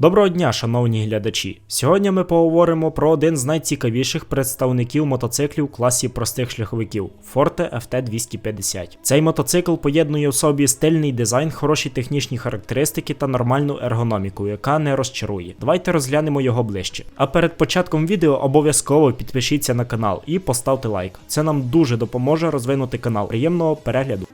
Доброго дня, шановні глядачі. Сьогодні ми поговоримо про один з найцікавіших представників мотоциклів класі простих шляховиків Forte FT250. Цей мотоцикл поєднує в собі стильний дизайн, хороші технічні характеристики та нормальну ергономіку, яка не розчарує. Давайте розглянемо його ближче. А перед початком відео обов'язково підпишіться на канал і поставте лайк. Це нам дуже допоможе розвинути канал. Приємного перегляду.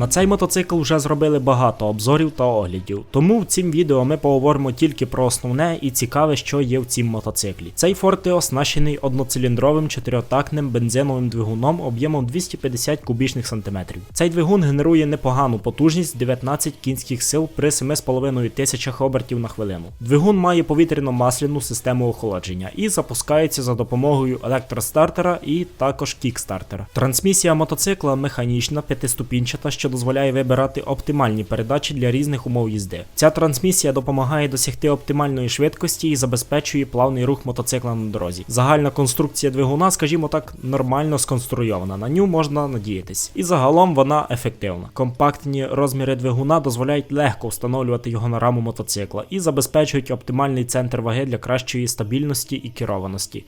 На цей мотоцикл вже зробили багато обзорів та оглядів, тому в цім відео ми поговоримо тільки про основне і цікаве, що є в цім мотоциклі. Цей Forte оснащений одноциліндровим чотирьохтактним бензиновим двигуном об'ємом 250 кубічних сантиметрів. Цей двигун генерує непогану потужність 19 кінських сил при 7,5 тисячах обертів на хвилину. Двигун має повітряно-масляну систему охолодження і запускається за допомогою електростартера і також кікстартера. Трансмісія мотоцикла механічна, п'ятиступінчата, що дозволяє вибирати оптимальні передачі для різних умов їзди. Ця трансмісія допомагає досягти оптимальної швидкості і забезпечує плавний рух мотоцикла на дорозі. Загальна конструкція двигуна, скажімо так, нормально сконструйована. На ню можна надіятись. І загалом вона ефективна. Компактні розміри двигуна дозволяють легко встановлювати його на раму мотоцикла і забезпечують оптимальний центр ваги для кращої стабільності і керованості.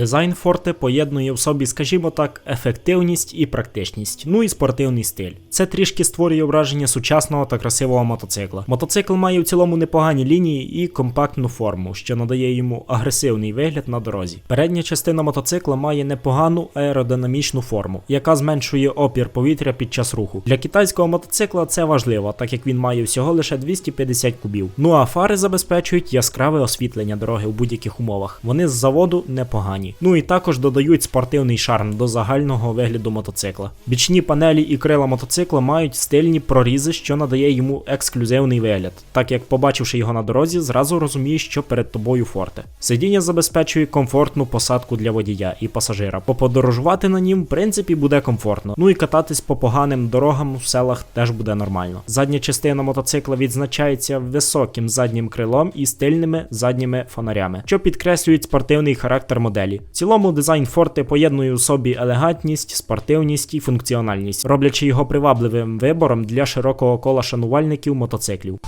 Дизайн Forte поєднує в собі, скажімо так, ефективність і практичність, ну і спортивний стиль. Це трішки створює враження сучасного та красивого мотоцикла. Мотоцикл має в цілому непогані лінії і компактну форму, що надає йому агресивний вигляд на дорозі. Передня частина мотоцикла має непогану аеродинамічну форму, яка зменшує опір повітря під час руху. Для китайського мотоцикла це важливо, так як він має всього лише 250 кубів. Ну а фари забезпечують яскраве освітлення дороги у будь-яких умовах. Вони з заводу непогані. Ну і також додають спортивний шарм до загального вигляду мотоцикла. Бічні панелі і крила мотоцикла мають стильні прорізи, що надає йому ексклюзивний вигляд. Так як, побачивши його на дорозі, зразу розумієш, що перед тобою форте. Сидіння забезпечує комфортну посадку для водія і пасажира. Поподорожувати на нім, в принципі, буде комфортно. Ну і кататись по поганим дорогам в селах теж буде нормально. Задня частина мотоцикла відзначається високим заднім крилом і стильними задніми фонарями, що підкреслюють спортивний характер моделі. В цілому дизайн Форти поєднує у собі елегантність, спортивність і функціональність, роблячи його привабливим вибором для широкого кола шанувальників мотоциклів.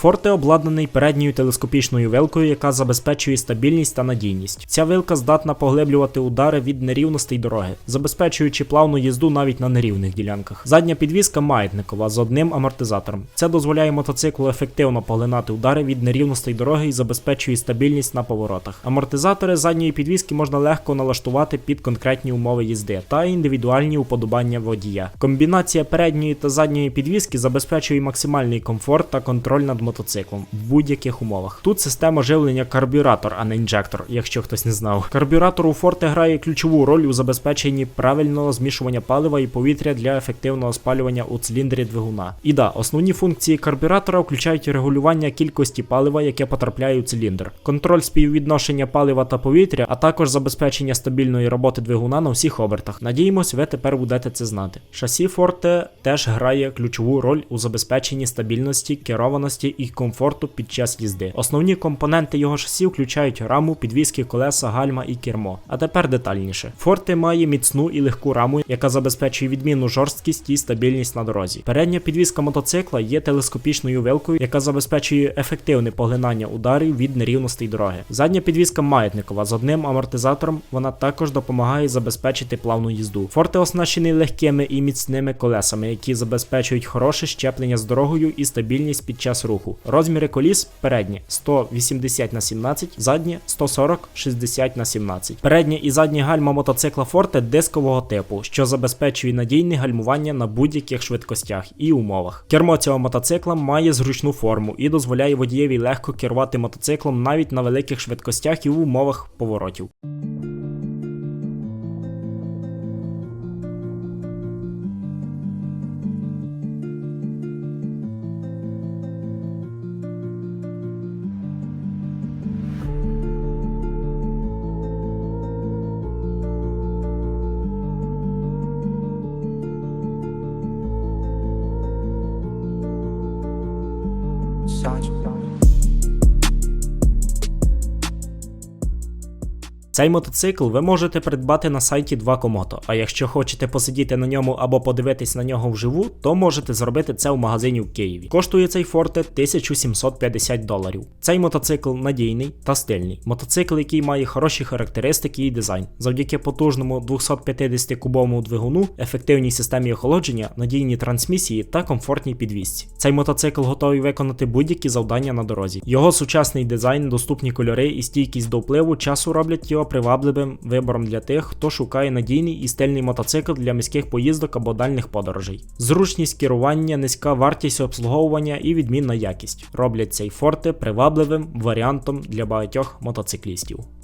Форте обладнаний передньою телескопічною вилкою, яка забезпечує стабільність та надійність. Ця вилка здатна поглиблювати удари від нерівностей дороги, забезпечуючи плавну їзду навіть на нерівних ділянках. Задня підвізка маятникова з одним амортизатором. Це дозволяє мотоциклу ефективно поглинати удари від нерівностей дороги і забезпечує стабільність на поворотах. Амортизатори задньої підвізки можна легко налаштувати під конкретні умови їзди та індивідуальні уподобання водія. Комбінація передньої та задньої підвізки забезпечує максимальний комфорт та контроль над мотоциклом в будь-яких умовах. Тут система живлення карбюратор, а не інжектор, якщо хтось не знав. Карбюратор у Forte грає ключову роль у забезпеченні правильного змішування палива і повітря для ефективного спалювання у циліндрі двигуна. І да, основні функції карбюратора включають регулювання кількості палива, яке потрапляє у циліндр, контроль співвідношення палива та повітря, а також забезпечення стабільної роботи двигуна на всіх обертах. Надіємось, ви тепер будете це знати. Шасі Forte теж грає ключову роль у забезпеченні стабільності, керованості і комфорту під час їзди. Основні компоненти його шасі включають раму, підвіски, колеса, гальма і кермо. А тепер детальніше. Форте має міцну і легку раму, яка забезпечує відмінну жорсткість і стабільність на дорозі. Передня підвіска мотоцикла є телескопічною вилкою, яка забезпечує ефективне поглинання ударів від нерівностей дороги. Задня підвіска маятникова з одним амортизатором. Вона також допомагає забезпечити плавну їзду. Форте оснащений легкими і міцними колесами, які забезпечують хороше щеплення з дорогою і стабільність під час руху. Розміри коліс переднє 180 на 17, заднє 140 60 на 17. Переднє і заднє гальма мотоцикла Forte дискового типу, що забезпечує надійне гальмування на будь-яких швидкостях і умовах. Кермо цього мотоцикла має зручну форму і дозволяє водієві легко керувати мотоциклом навіть на великих швидкостях і в умовах поворотів. 上去。Цей мотоцикл ви можете придбати на сайті 2Komoto, а якщо хочете посидіти на ньому або подивитись на нього вживу, то можете зробити це в магазині в Києві. Коштує цей Forte 1750 доларів. Цей мотоцикл надійний та стильний. Мотоцикл, який має хороші характеристики і дизайн. Завдяки потужному 250 кубовому двигуну, ефективній системі охолодження, надійній трансмісії та комфортній підвісці. Цей мотоцикл готовий виконати будь-які завдання на дорозі. Його сучасний дизайн, доступні кольори і стійкість до впливу часу роблять його привабливим вибором для тих, хто шукає надійний і стильний мотоцикл для міських поїздок або дальних подорожей. Зручність керування, низька вартість обслуговування і відмінна якість роблять цей форте привабливим варіантом для багатьох мотоциклістів.